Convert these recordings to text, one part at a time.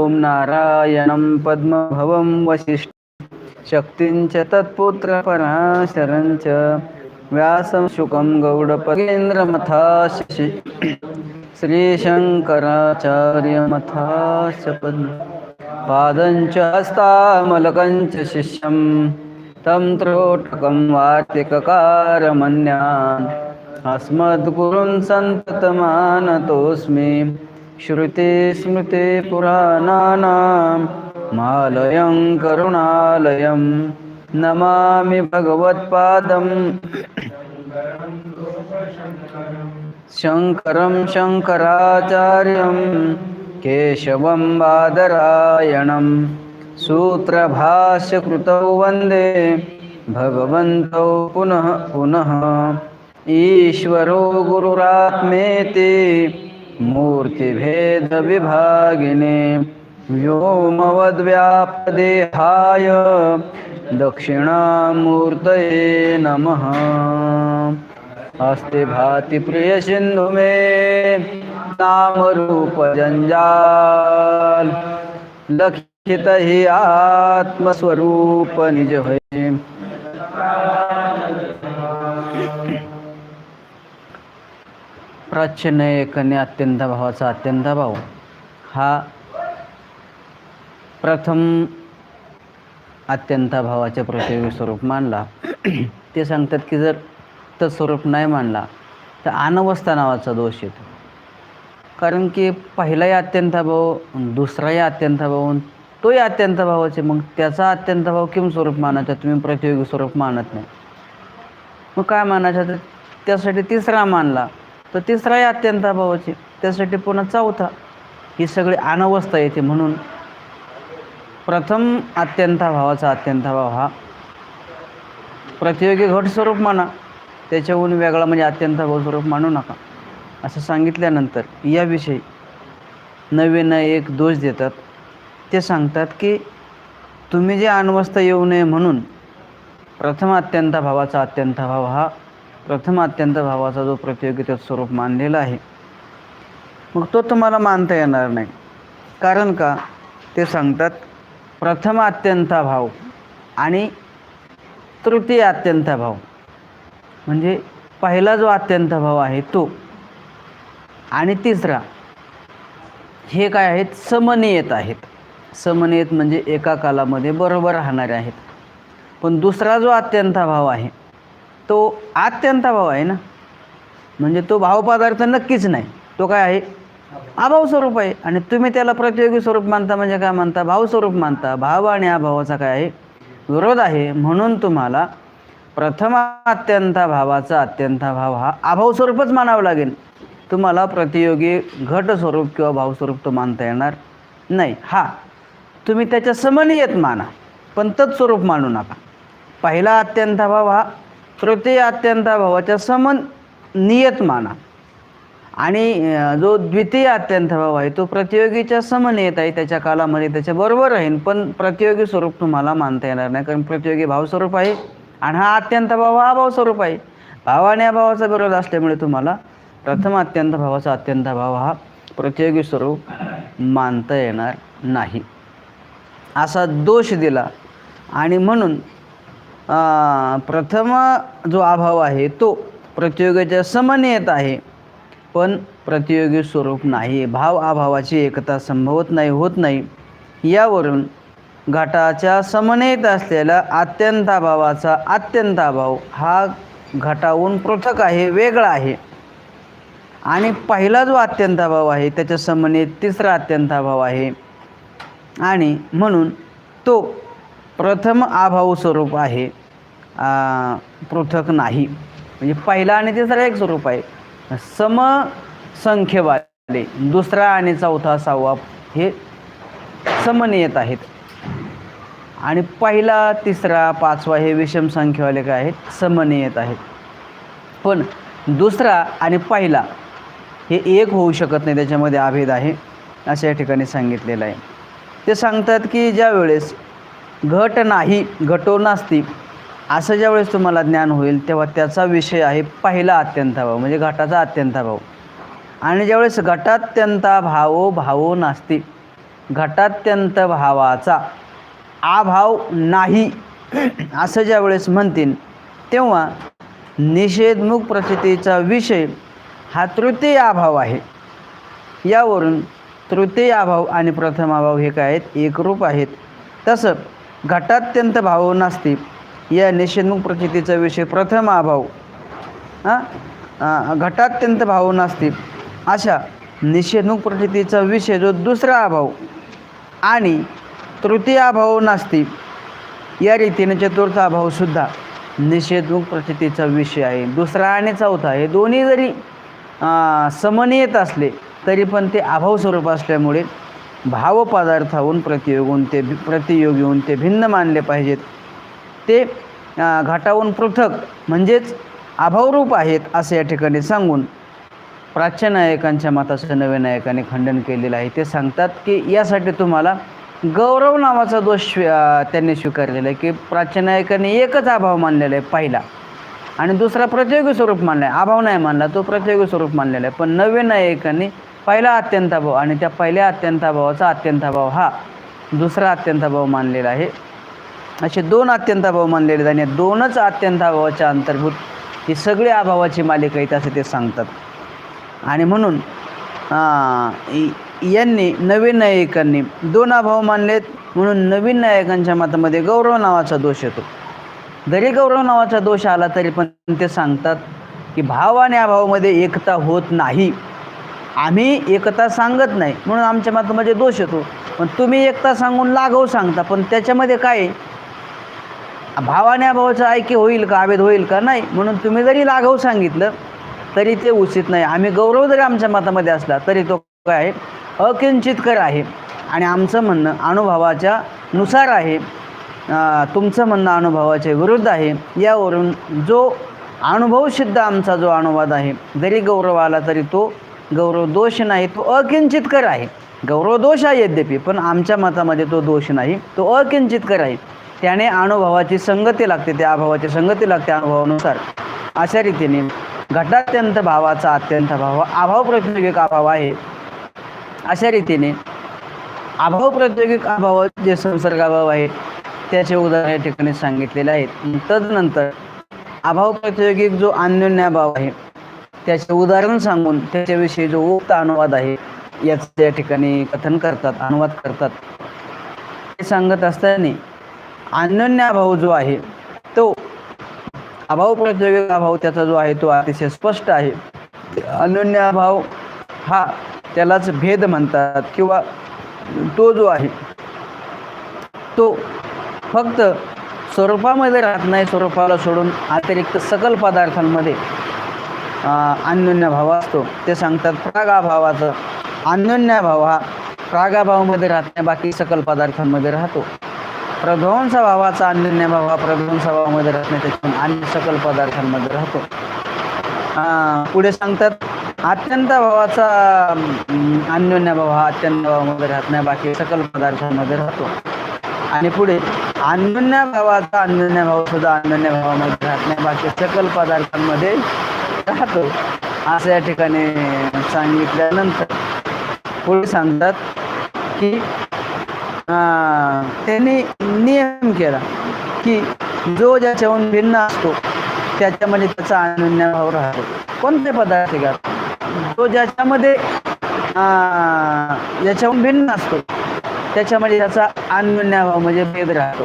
ॐ नारायणं पद्मभवं वसिष्ठ शक्तिञ्च तत्पुत्रपराशरं च व्यासं शुकं गौडपगेन्द्रमथाशि श्रीशङ्कराचार्यमथाश्च पद्म पादञ्च च शिष्यं तं त्रोटकं वार्तिककारमन्यान् अस्मद्गुरुं सन्ततमानतोऽस्मि श्रुतिस्मृतिपुराणानां मालयं करुणालयं नमामि भगवत्पादं। शङ्करं शङ्कराचार्यं केशवं बादरायणं सूत्रभाष्यकृतौ वन्दे भगवन्तौ पुनः पुनः। ईश्वरो गुरुरात्मेति मूर्तिभेदविभागिने व्योमवद्व्याप्तदेहाय दक्षिणामूर्तये नमः। अस्ति भाति प्रियसिन्धु मे नामरूपजञ्जाल। लक्षित हि आत्मस्वरूप निज होय प्राचीन एकने अत्यंत भावाचा अत्यंत भाव हा प्रथम अत्यंत भावाचे प्रतियोगी स्वरूप मानला. ते सांगतात की जर तर स्वरूप नाही मानला तर अनवस्था नावाचा दोष येतो. कारण की पहिलाही अत्यंत भाव दुसराही अत्यंत भाव तोही अत्यंत भावाचे मग त्याचा अत्यंत भाव किम स्वरूप मानायचा? तुम्ही प्रतियोगी स्वरूप मानत नाही. मग काय मानायचं? तर त्यासाठी तिसरा मानला. तर तिसराही अत्यंत अभावाची त्यासाठी पुन्हा चौथा. ही सगळी अनवस्था येते म्हणून. प्रथम अत्यंत भावाचा अत्यंत भाव हा. प्रतियोगी घट स्वरूप माना त्याच्याहून वेगळा म्हणजे अत्यंताभाव स्वरूप मानू नका. असं सांगितल्यानंतर याविषयी नवीन एक दोष देतात. ते सांगतात की तुम्ही जे अनवस्था येऊ नये म्हणून प्रथम अत्यंत भावाचा अत्यंत भाव हा प्रथम अत्यंत भावाचा जो प्रतियोगिता स्वरूप मानलेला आहे मग तो तुम्हाला मानता येणार नाही. कारण का? ते सांगतात प्रथम अत्यंत भाव आणि तृतीय अत्यंत भाव. म्हणजे पहिला जो अत्यंत भाव आहे तो. आणि तिसरा हे काय आहेत? समनियत आहेत. समनियत म्हणजे एका कालामध्ये बरोबर राहणारे आहेत. पण दुसरा जो अत्यंत भाव आहे तो अत्यंत भाव आहे ना? म्हणजे तो भावपदार्थ नक्कीच नाही. तो काय आहे? अभाव स्वरूप आहे. आणि तुम्ही त्याला प्रतियोगी स्वरूप मानता म्हणजे काय मानता? भावस्वरूप मानता. भाव आणि अभावाचा काय आहे? विरोध आहे. म्हणून तुम्हाला प्रथम अत्यंत भावाचा अत्यंत भाव हा अभाव स्वरूपच मानावं लागेल. तुम्हाला प्रतियोगी घट स्वरूप किंवा भावस्वरूप तो मानता येणार नाही. हा तुम्ही त्याच्या समनियत माना. पण तत्स्वरूप मानू नका. पहिला अत्यंत भाव हा तृतीय अत्यंत भावाच्या समन नियत माना. आणि जो द्वितीय अत्यंत भाव आहे तो प्रतियोगीच्या समनियत आहे त्याच्या कालामध्ये त्याच्या बरोबर राहील पण प्रतियोगी स्वरूप तुम्हाला मानता येणार नाही कारण प्रतियोगी भाव स्वरूप आहे आणि हा अत्यंत भाव हा भाव स्वरूप आहे. भावाने अभावाचा विरोध असल्यामुळे तुम्हाला प्रथम अत्यंत भावाचा अत्यंत भाव हा प्रतियोगी स्वरूप मानता येणार नाही. असा दोष दिला आणि म्हणून प्रथम जो अभाव आहे तो प्रतियोगाच्या समन्वयत आहे. पण प्रतियोगी स्वरूप नाही भाव अभावाची एकता संभवत नाही होत नाही. यावरून घटाच्या समन्वयत असलेला अत्यंताभावाचा अत्यंताभाव हा घटाहून पृथक आहे वेगळा आहे. आणि पहिला जो अत्यंताभाव आहे त्याच्या समनेत तिसरा अत्यंताभाव आहे. आणि म्हणून तो प्रथम अभाव स्वरूप आहे. पृथक नाही. म्हणजे पहिला आणि तिसरा एक स्वरूप आहे. समसंख्यवाले दुसरा आणि चौथा सहावा हे समनियत आहेत. आणि पहिला तिसरा पाचवा हे विषम संख्येवाले काय आहेत? समनियत आहेत. पण दुसरा आणि पहिला हे एक होऊ शकत नाही त्याच्यामध्ये अभेद आहे असं या ठिकाणी सांगितलेलं आहे. ते सांगतात की ज्या वेळेस घट नाही घटो नास्ती असं ज्यावेळेस तुम्हाला ज्ञान होईल तेव्हा त्याचा विषय आहे पहिला अत्यंताभाव म्हणजे घटाचा अत्यंताभाव. आणि ज्यावेळेस घटात्यंता भावो भावो नास्ती घटात्यंत भावाचा अभाव नाही असं ज्यावेळेस म्हणतील तेव्हा निषेधमुख प्रचितीचा विषय हा तृतीय अभाव आहे. यावरून तृतीय अभाव आणि प्रथम अभाव हे काय आहेत? एकरूप आहेत. तसं घटात्यंत भाव नसते या निषेधमुख प्रचितीचा विषय प्रथम अभाव हां? घटात्यंत भाव नसतील अशा निषेधमुख प्रचितीचा विषय जो दुसरा अभाव आणि तृतीय अभाव नसते या रीतीने चतुर्थ अभावसुद्धा निषेधमुख प्रचितीचा विषय आहे. दुसरा आणि चौथा हे दोन्ही जरी समनियत असले तरी पण ते अभाव स्वरूप असल्यामुळे भावपदार्थाहून प्रतियोगून ते प्रतियोगी होऊन ते भिन्न मानले पाहिजेत. ते घाटावून घाटाहून पृथक म्हणजेच अभावरूप आहेत असं या ठिकाणी सांगून प्राच्य नायकांच्या मताचं नवे नायकाने खंडन केलेलं आहे. ते सांगतात की यासाठी तुम्हाला गौरव नावाचा दोष त्यांनी स्वीकारलेला आहे की प्राच्य नायकाने एकच अभाव मानलेला आहे पहिला. आणि दुसरा प्रतियोगी स्वरूप मानला आहे अभाव नाही मानला तो प्रतियोगी स्वरूप मानलेला आहे. पण नवे नायकांनी पहिला अत्यंताभाव आणि त्या पहिल्या अत्यंताभावाचा अत्यंताभाव हा दुसरा अत्यंताभाव मानलेला आहे. असे दोन अत्यंत अभाव मानलेले आहेत आणि अत्यंत अभावाच्या अंतर्भूत ही सगळी अभावाची मालिका आहेत असं ते सांगतात. आणि म्हणून यांनी नवीन नायकांनी दोन अभाव मानलेत म्हणून नवीन नायकांच्या मतामध्ये गौरव नावाचा दोष येतो. जरी गौरव नावाचा दोष आला तरी पण ते सांगतात की भाव आणि अभावामध्ये एकता होत नाही. आम्ही एकता सांगत नाही म्हणून आमच्या मतामध्ये दोष येतो. पण तुम्ही एकता सांगून लाघव सांगता पण त्याच्यामध्ये काय आहे? भावाने अभावाचं ऐक्य होईल का? अभेद होईल का? नाही. म्हणून तुम्ही जरी लाघव सांगितलं तरी ते उचित नाही. आम्ही गौरव जरी आमच्या मतामध्ये असला तरी तो काय आहे? अकिंचितकर आहे. आणि आमचं म्हणणं अनुभवाच्या नुसार आहे. तुमचं म्हणणं अनुभवाच्या विरुद्ध आहे. यावरून जो अनुभवसिद्ध आमचा जो अनुवाद आहे जरी गौरव आला तरी तो गौरव दोष नाही तो अकिंचितकर आहे. गौरव दोष आहे यद्यपि पण आमच्या मतामध्ये तो दोष नाही. तो अकिंचितकर आहे. त्याने अनुभवाची संगती लागते त्या अभावाची संगती लागते अनुभवानुसार. अशा रीतीने घटात्यंत भावाचा अत्यंत भाव अभाव प्रतियोगिक अभाव आहे. अशा रीतीने अभाव प्रतियोगिक अभाव जे संसर्गाभाव आहे त्याचे उदाहरण या ठिकाणी सांगितलेले आहेत. तदनंतर अभाव प्रतियोगिक जो अन्योन्याभाव आहे त्याचे उदाहरण सांगून त्याच्याविषयी जो उक्त अनुवाद आहे याचं या ठिकाणी कथन करतात अनुवाद करतात. हे सांगत असताना अन्योन्याभाव जो आहे तो अभाव प्रतियोगिता अभाव त्याचा जो आहे तो अतिशय स्पष्ट आहे. अन्योन्याभाव हा त्यालाच भेद म्हणतात किंवा तो जो आहे तो फक्त स्वरूपामध्ये राहत नाही स्वरूपाला सोडून अतिरिक्त सकल पदार्थांमध्ये भाव असतो. ते सांगतात प्रागाभावाचा. भाव हा प्रागाभावामध्ये राहत नाही बाकी सकल पदार्थांमध्ये राहतो. प्रध्वंस भावाचा अन्योन्यभाव हा प्रध्वंस भावामध्ये राहत नाही त्याच्यातून अन्य सकल पदार्थांमध्ये राहतो. पुढे सांगतात अत्यंत भावाचा अन्योन्य भाव हा अत्यंत भावामध्ये राहत नाही बाकी सकल पदार्थांमध्ये राहतो. आणि पुढे अन्योन्य भावाचा अन्योन्य भाव सुद्धा अन्योन्य भावामध्ये राहत नाही बाकी सकल पदार्थांमध्ये राहतो. असं या ठिकाणी सांगितल्यानंतर पुढे सांगतात की त्यांनी नियम केला की जो ज्याच्याहून भिन्न असतो त्याच्यामध्ये त्याचा अनन्यभाव राहतो. कोणते पदार्थ घ्या तो ज्याच्यामध्ये याच्याहून भिन्न असतो त्याच्यामध्ये त्याचा अन्योन्य म्हणजे भेद राहतो.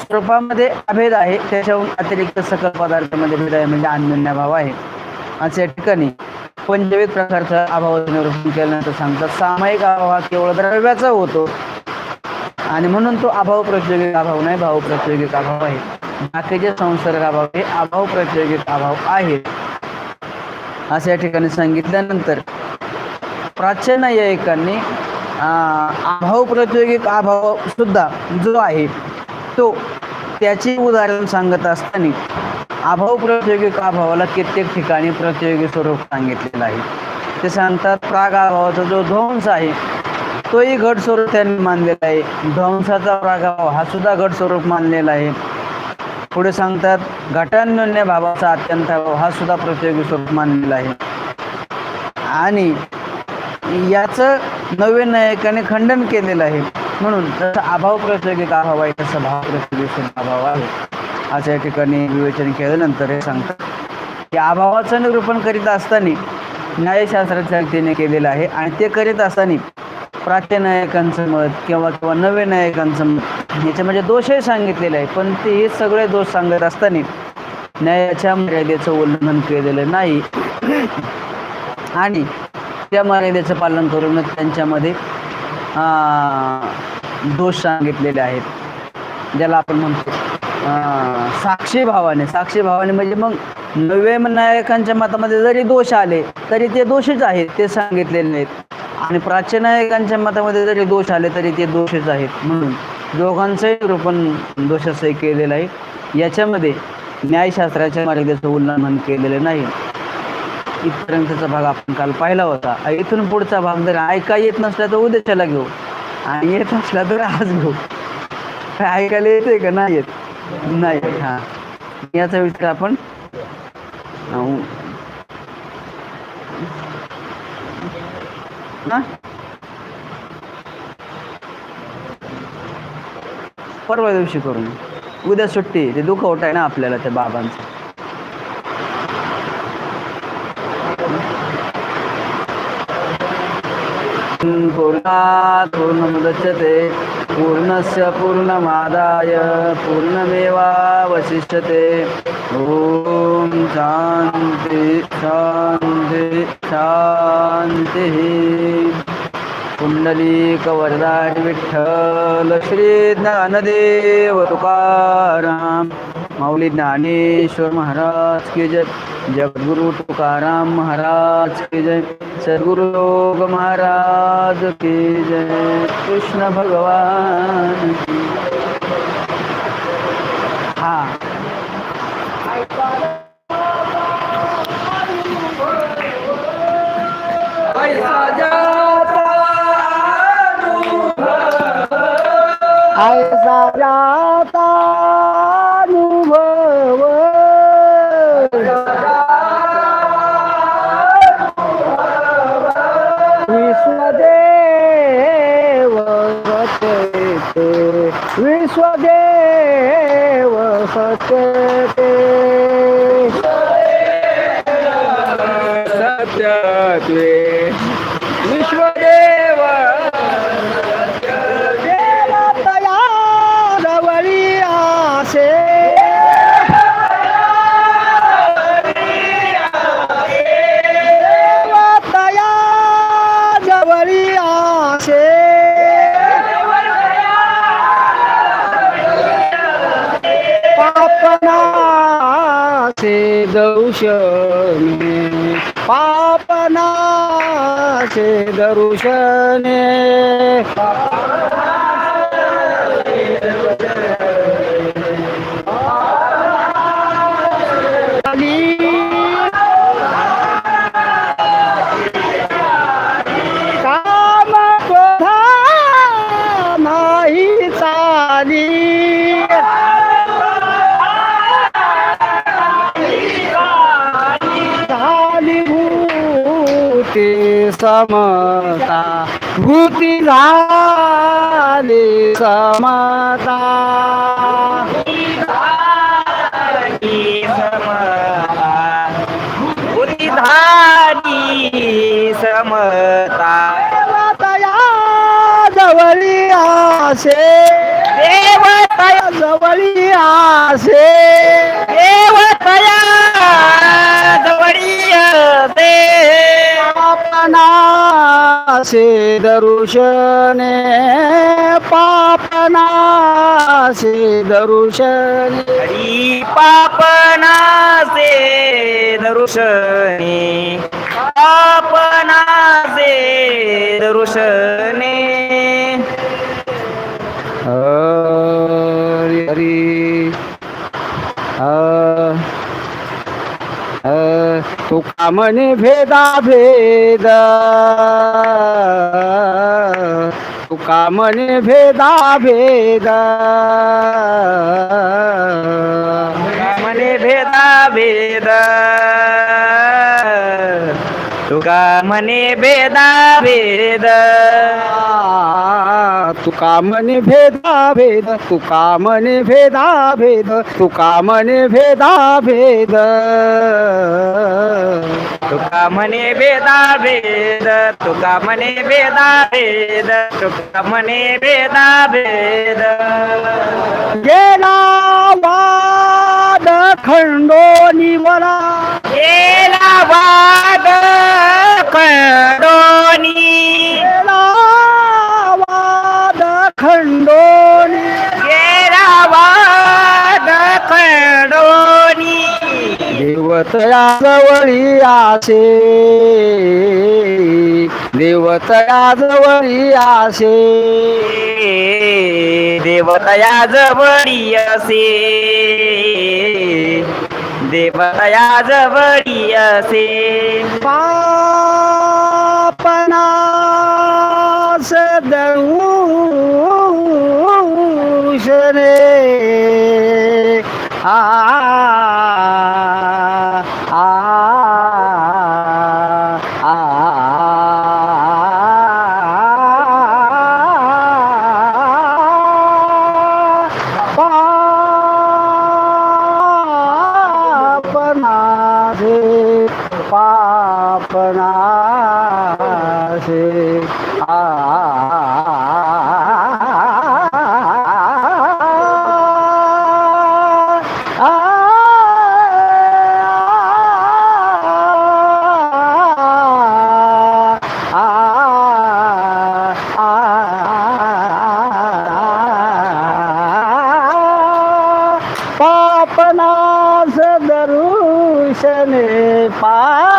स्वरूपामध्ये अभेद आहे त्याच्याहून अतिरिक्त सकल पदार्थामध्ये भेद आहे म्हणजे अन्योन्य आहे. अशा ठिकाणी पंचवीस प्रकारचा अभाव निरूपण केल्यानंतर सांगतात सामायिक अभाव हा केवळ द्रव्याचा होतो आणि म्हणून तो अभाव प्रतियोगिक अभाव नाही भाव प्रतियोगिक अभाव आहे. बाकीचे संसर्ग अभाव हे अभाव प्रतियोगिक अभाव आहे. असं या ठिकाणी सांगितल्यानंतर प्राच्य नायकांनी अभाव प्रतियोगिक अभाव सुद्धा जो आहे तो त्याचे उदाहरण सांगत असताना अभाव प्रतियोगिक अभावाला कित्येक ठिकाणी प्रतियोगी स्वरूप सांगितलेलं आहे. ते सांगतात प्राग अभावाचा जो ध्वंस आहे तोही घट स्वरूप त्यांनी मानलेला आहे. ध्वंसाचा प्रागाव हा सुद्धा घट स्वरूप मानलेला आहे. पुढे सांगतात घटान्य भावाचा अत्यंत हा सुद्धा प्रतियोगी स्वरूप मानलेला आहे. आणि याचं नव्या नायकाने खंडन केलेलं आहे. म्हणून जसं अभाव प्रसंगिक अभाव आहे तसं भाव प्रसंगी अभाव आहे. असं या ठिकाणी विवेचन केल्यानंतर हे सांगतात. की अभावाचं निरूपण करीत असताना न्यायशास्त्राच्या व्यक्तीने केलेलं आहे आणि ते करीत असताना प्रात्यनायकांचं मत किंवा किंवा नवे नायकांचं मत याच्यामध्ये दोषही सांगितलेले आहे पण ते हे सगळे दोष सांगत असताना न्यायाच्या मर्यादेचं उल्लंघन केलेलं नाही. आणि त्या मर्यादेचं पालन करूनच त्यांच्यामध्ये दोष सांगितलेले आहेत. ज्याला आपण म्हणतो साक्षी भावाने साक्षी भावाने म्हणजे मग नवे नायकांच्या मतामध्ये जरी दोष आले तरी ते दोषीच आहेत ते सांगितलेले आहेत आणि प्राचीन नायकांच्या मतामध्ये जरी दोष आले तरी ते दोषच आहेत म्हणून. दोघांचंही रोपण दोषाचंही केलेलं आहे. याच्यामध्ये न्यायशास्त्राच्या मर्यादेचं उल्लंघन केलेलं नाही. इथपर्यंतचा भाग आपण काल पाहिला होता. इथून पुढचा भाग जर ऐका येत नसला तर उद्याच्याला घेऊ. आणि येत असला तर आज घेऊ. काय ऐकायला येते का? नाही येत. नाही येत हां. याचा विचार आपण परवा दिवशी करून. उद्या सुट्टी ते दुखवट आहे ना आपल्याला त्या बाबांचं. पूर्णात् पूर्णमुदच्यते पूर्णस्य पूर्णमादाय. पूर्णमेवावशिष्यते. ॐ शान्ति शान्ति. शान्तिः पुंडलीकवरदाट विठ्ठल श्री ज्ञानदेव तुकाराम। माऊली ज्ञानेश्वर महाराज की जय। जगद्गुरु तुकाराम महाराज की जय। सद्गुरु योग महाराज की जय। कृष्ण भगवान हा। ऐसा जाता अनुभव विश्वदेव सचते. विश्वदेव सचते. पापनासे दरुशने समता भूती झाली समता. भूती झाली समता. देवतया जवळी आसे देवतया. जवळी आसे देवतया जवळी पापनासे दरुशने पापनासे दरुशने हरी पापनासे दरुशने पापनासे दरुशने हरी हरी तुका म्हणे भेदा भेद तुका म्हणे भेदा भेद मने भेदा भेद तुका म्हणे भेदा भेद तुका म्हणे भेदा भेद तुका म्हणे भेदा भेद तुका म्हणे भेदा भेद तुका म्हणे भेदा भेद तुका म्हणे भेदा भेद तुका म्हणे भेदा भेद गेला वाद खंडोनी मला. गेला वाद कडोनी खंडोनी. गेला वाद कडोनी देवतया जवळी आसे देवतया जवळी आसे देवतया जवळी असे देवतया जवळी असे पापनास রে আ दरुशने पापनास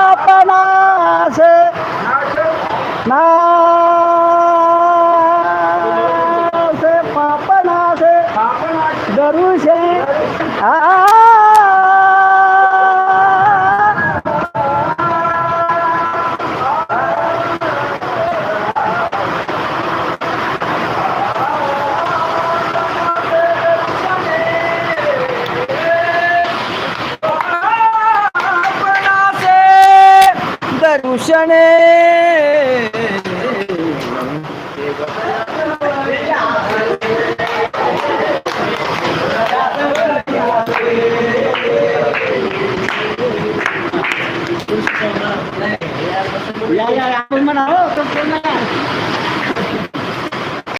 প্রাণে